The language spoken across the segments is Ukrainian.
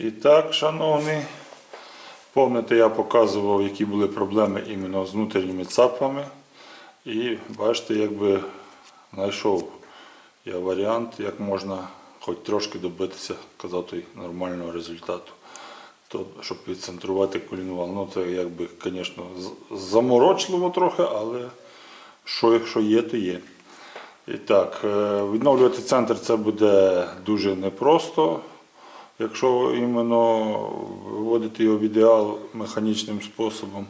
І так, шановні, пам'ятаєте, я показував, які були проблеми іменно з внутрішніми цапами. І бачите, якби знайшов я варіант, як можна хоч трошки добитися казати, нормального результату. То, щоб відцентрувати колінвал. Ну, це якби, звісно, заморочливо трохи, але що, що є, то є. І так, е, відновлювати центр це буде дуже непросто. Якщо іменно виводити його в ідеал механічним способом.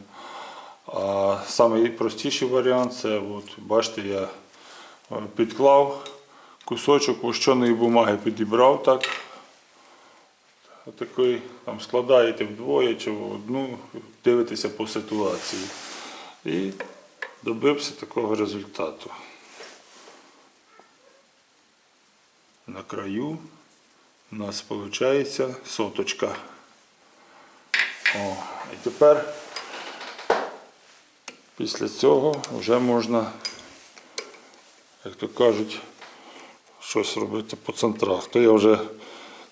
А найпростіший варіант це, от, бачите, я е, підклав кусочок вощеної бумаги, підібрав так. Отакий, там складаєте вдвоє чи в одну, дивитеся по ситуації. І добився такого результату. На краю у нас виходить соточка. О, і тепер після цього вже можна, як то кажуть, щось робити по центрах. То я вже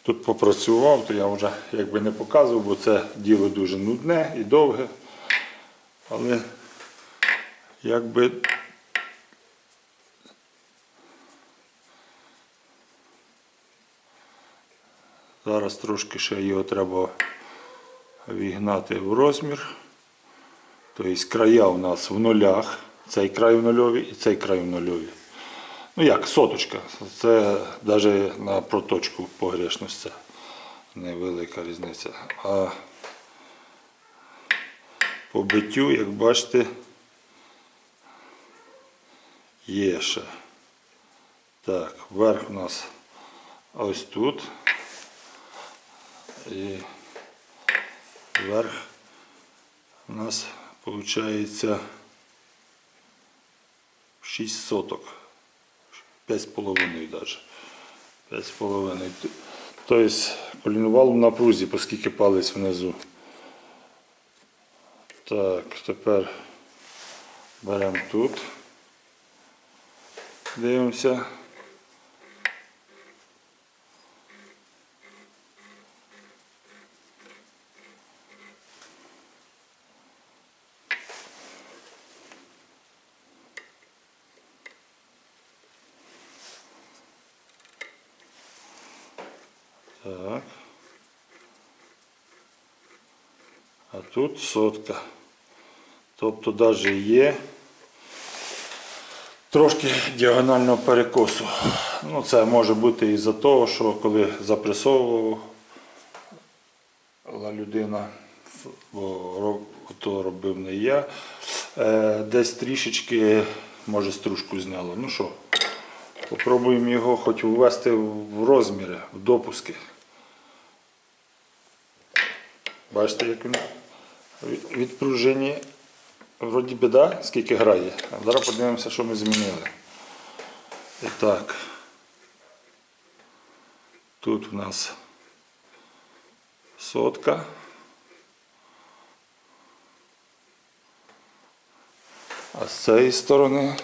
тут попрацював, то я вже якби не показував, бо це діло дуже нудне і довге. Але якби Зараз трошки ще його треба вігнати в розмір. Тобто края у нас в нулях. Цей край в нульові і цей край в нульові. Ну як, соточка. Це навіть на проточку погрешність це невелика різниця. А по биттю, як бачите, є ще. Так, верх у нас ось тут. І верх у нас виходить 6 соток. 5,5 навіть. 5,5. Тобто колінувал в напрузі, оскільки палець внизу. Так, тепер беремо тут. Дивимося. Так. А сотка. Тобто навіть є трошки діагонального перекосу. Ну, це може бути із-за того, що коли запресовувала людина, бо то робив не я, е, десь трішечки, може, стружку зняло. Ну що, попробуємо його хоч ввести в розміри, в допуски. Бачите, як він відпружені. Вроді би, да? скільки грає. Зараз подивимося, що ми змінили. І так. Тут у нас сотка. А з цієї сторони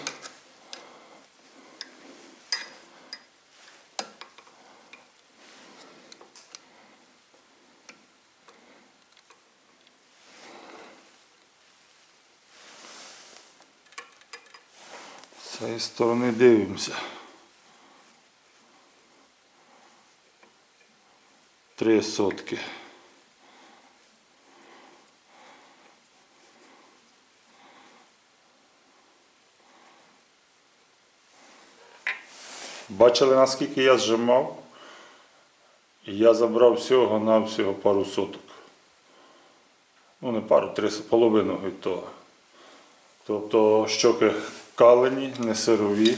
З цієї сторони дивимося. Три сотки. Бачили, наскільки я зжимав? Я забрав всього на всього пару соток. Ну, не пару, три з половиною від того. Тобто щоки калені, не сирові,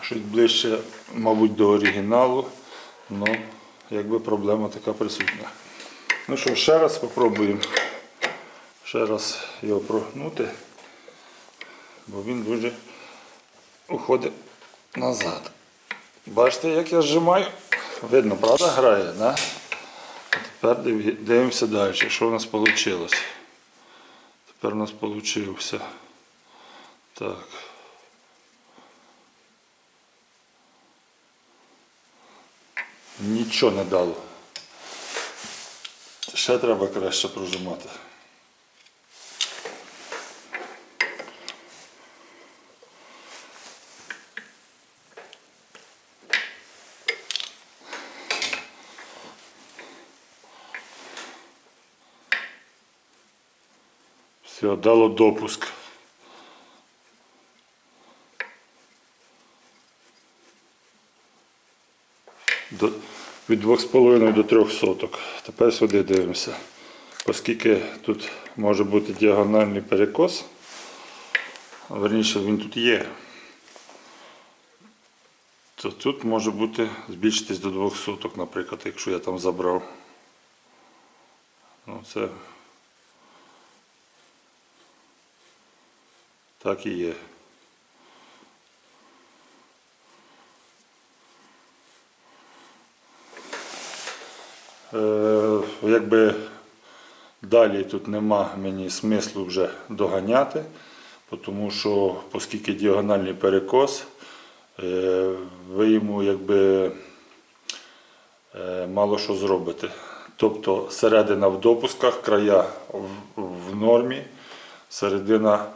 щось ближче, мабуть, до оригіналу. Ну, якби проблема така присутня. Ну що, ще раз спробуємо ще раз його прогнути, бо він дуже уходить назад. Бачите, як я зжимаю? Видно, правда, грає, да? Тепер дивимося далі, що в нас вийшло. Тепер у нас вийшло. Так. Нічого не дало. ще треба краще прожимати. Все, дало допуск. Від 2,5 до 3 соток. Тепер сюди дивимося. Оскільки тут може бути діагональний перекос, верніше він тут є, то тут може бути збільшитись до 2 соток, наприклад, якщо я там забрав. Ну, це так і є. Якби далі тут нема мені смислу вже доганяти, тому що, оскільки діагональний перекос, е, ви йому якби е, мало що зробите. Тобто середина в допусках, края в, нормі, середина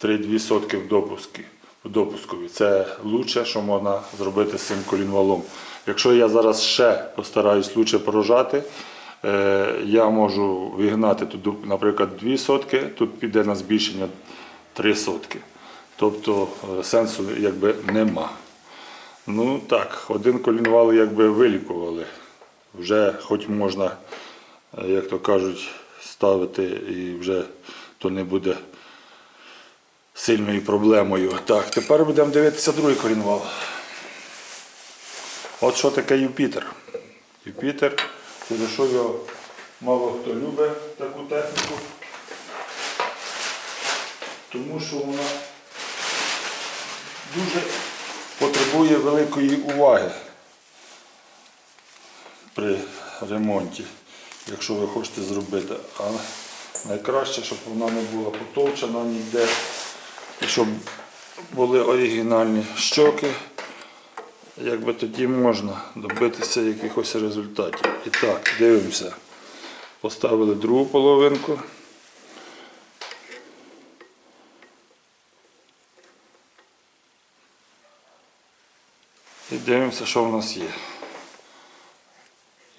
3-2 сотки в допуску. Допускові. Це лучше, що можна зробити з цим колінвалом. Якщо я зараз ще постараюсь лучше прожати, е, я можу вигнати тут, наприклад, 2 сотки, тут піде на збільшення 3 сотки. Тобто е, сенсу якби нема. Ну так, один колінвал якби вилікували. Вже хоч можна, е, як то кажуть, ставити і вже то не буде сильною проблемою. Так, тепер будемо дивитися другий колінвал. От що таке Юпітер. Юпітер, через що його мало хто любить таку техніку, тому що вона дуже потребує великої уваги при ремонті, якщо ви хочете зробити. Але найкраще, щоб вона не була потовчена ніде, щоб були оригінальні щоки, якби тоді можна добитися якихось результатів. І так, дивимося. Поставили другу половинку. І дивимося, що в нас є.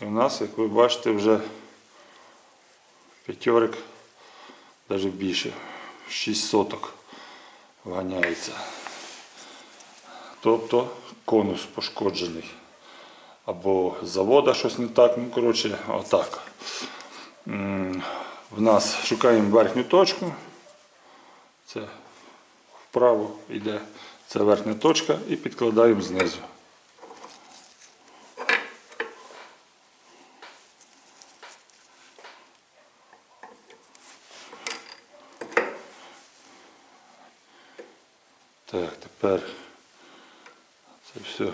І в нас, як ви бачите, вже п'ятьорик, навіть більше, 6 соток вганяється. Тобто конус пошкоджений. Або завода щось не так, ну коротше, отак. В нас шукаємо верхню точку. Це вправо йде, це верхня точка і підкладаємо знизу. Так, тепер це все.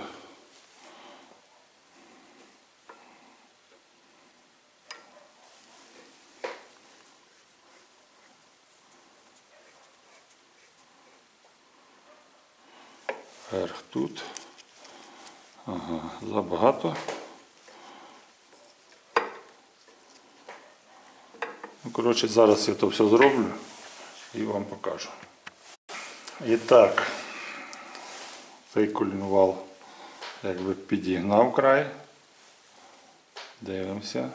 Верх тут. Ага, забагато. Ну, коротше, зараз я то все зроблю і вам покажу. І так, цей колінвал якби підігнав край. Дивимося.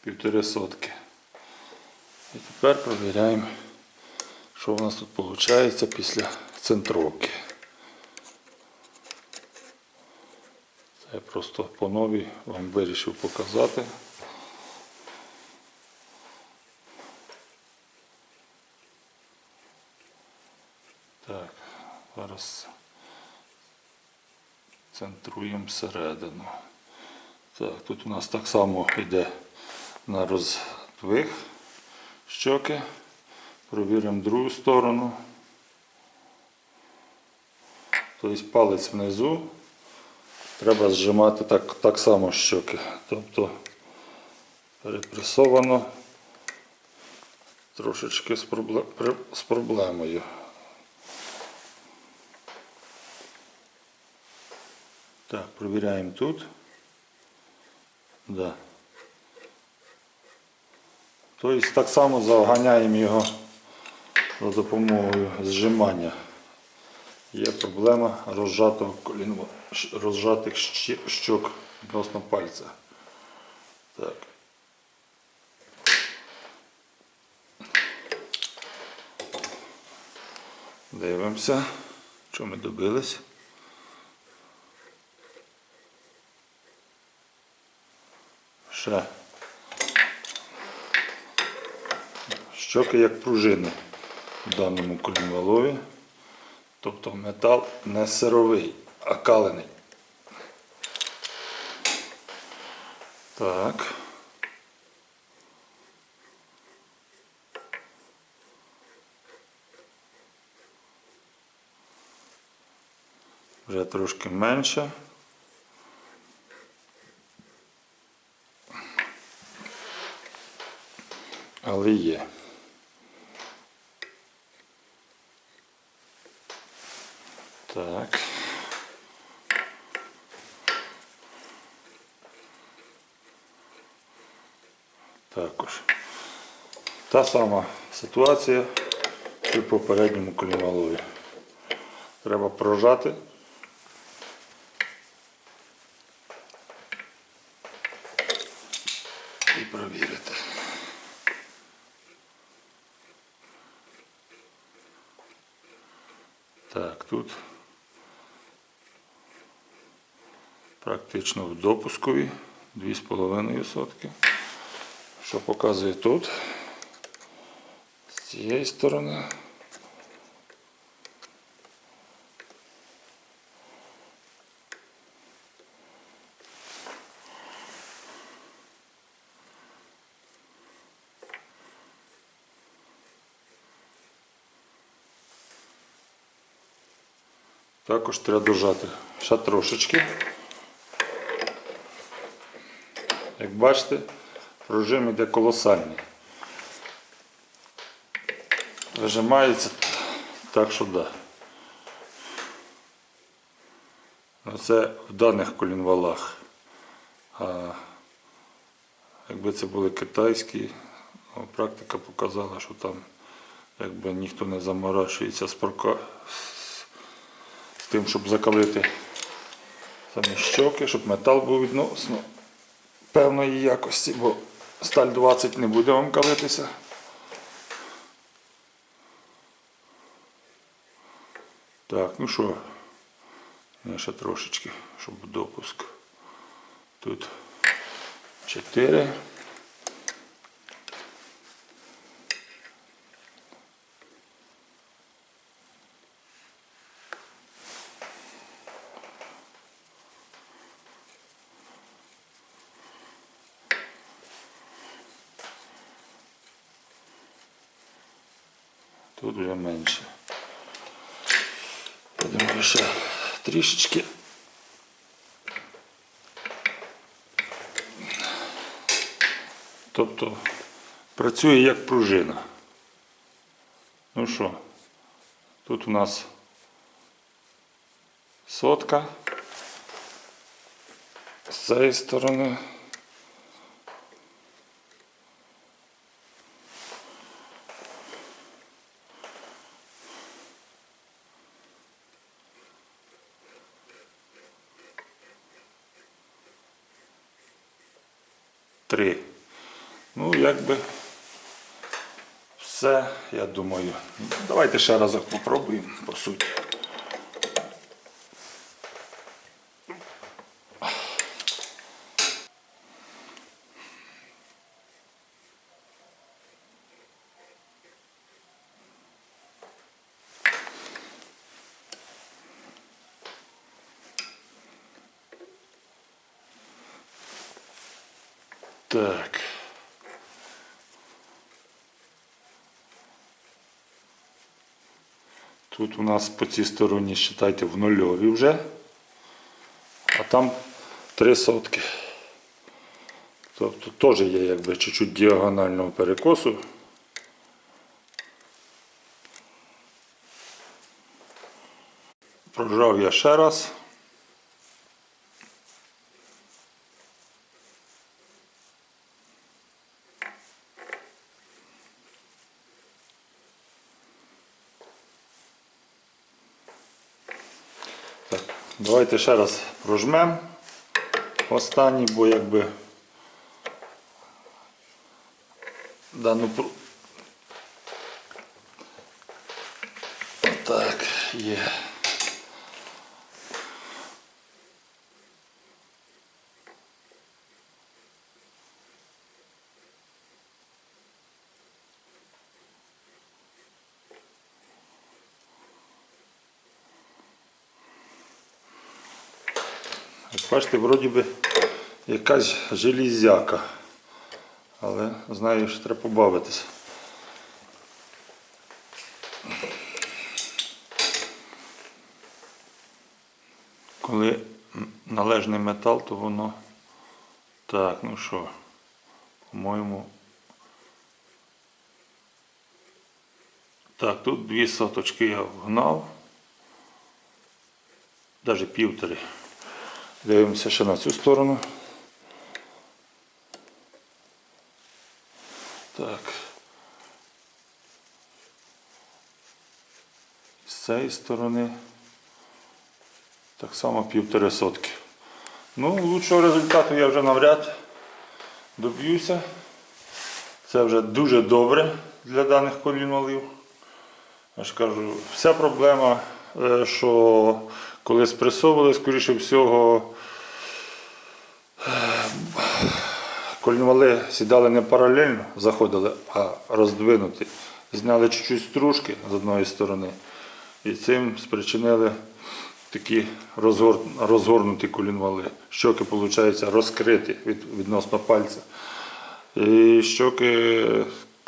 Півтори сотки. І тепер провіряємо, що у нас тут виходить після центровки. Це я просто по новій вам вирішив показати. Так, зараз центруємо всередину. Так, тут у нас так само йде на роздвиг щоки. Провіримо другу сторону. Тобто палець внизу треба зжимати так, так само щоки. Тобто перепресовано трошечки з, проблемою. Так, провіряємо тут. Да. Тобто так само заганяємо його за допомогою зжимання. Є проблема розжатого колінва, розжатих щок відносно пальця. Так. Дивимося, що ми добились. Ще. Щоки як пружини в даному колінвалові. Тобто метал не сировий, а калений. Так. Вже трошки менше. Але є. Так. Також. Та сама ситуація, в попередньому колінвалові. Треба прожати. І провірити. Тут практично в допускові 2,5 сотки. Що показує тут? З цієї сторони. Також треба дожати ще трошечки. Як бачите, пружим іде колосальний. Вижимається так, що да. Це в даних колінвалах. А якби це були китайські, практика показала, що там якби ніхто не заморачується з, прока... тим, щоб закалити самі щоки, щоб метал був відносно певної якості, бо сталь 20 не буде вам калитися. Так, ну що, ще трошечки, щоб допуск. Тут 4. Тут вже менше. Я думаю, ще трішечки. Тобто працює як пружина. Ну що, тут у нас сотка. З цієї сторони. Три. Ну, якби все, я думаю. Давайте ще разок попробуємо, по суті. Так. Тут у нас по цій стороні, считайте, в нульові вже, а там три сотки. Тобто теж є якби чуть-чуть діагонального перекосу. Прожав я ще раз. Давайте ще раз прожмемо останній, бо якби дану Так, є. Як бачите, вроді би якась железяка. Але знаю, що треба побавитися. Коли належний метал, то воно так, ну що, по-моєму. Так, тут дві соточки я вгнав. Навіть півтори. Дивимося ще на цю сторону. Так. З цієї сторони так само півтори сотки. Ну, лучшого результату я вже навряд доб'юся. Це вже дуже добре для даних колінвалів. Я ж кажу, вся проблема, е, що коли спресовували, скоріше всього, колінвали сідали не паралельно, заходили, а роздвинуті. Зняли чуть-чуть стружки з одної сторони і цим спричинили такі розгор... розгорнуті колінвали. Щоки, виходить, розкриті від... відносно пальця. І щоки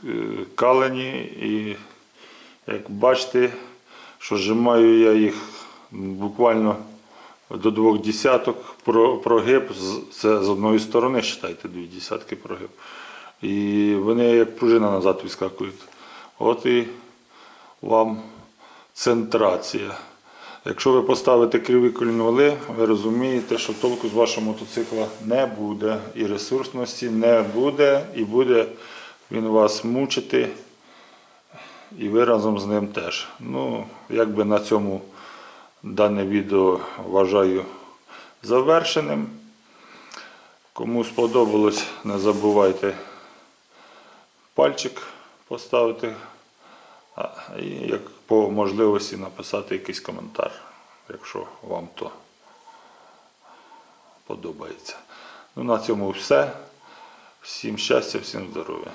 е, калені і як бачите, що зжимаю я їх буквально до двох десяток прогиб, це з одної сторони, вважайте, дві десятки прогиб. І вони як пружина назад відскакують. От і вам центрація. Якщо ви поставите криві колінвали, ви розумієте, що толку з вашого мотоцикла не буде, і ресурсності не буде, і буде він вас мучити. І ви разом з ним теж. Ну, якби на цьому дане відео вважаю завершеним. Кому сподобалось, не забувайте пальчик поставити. І як по можливості написати якийсь коментар, якщо вам то подобається. Ну, на цьому все. Всім щастя, всім здоров'я.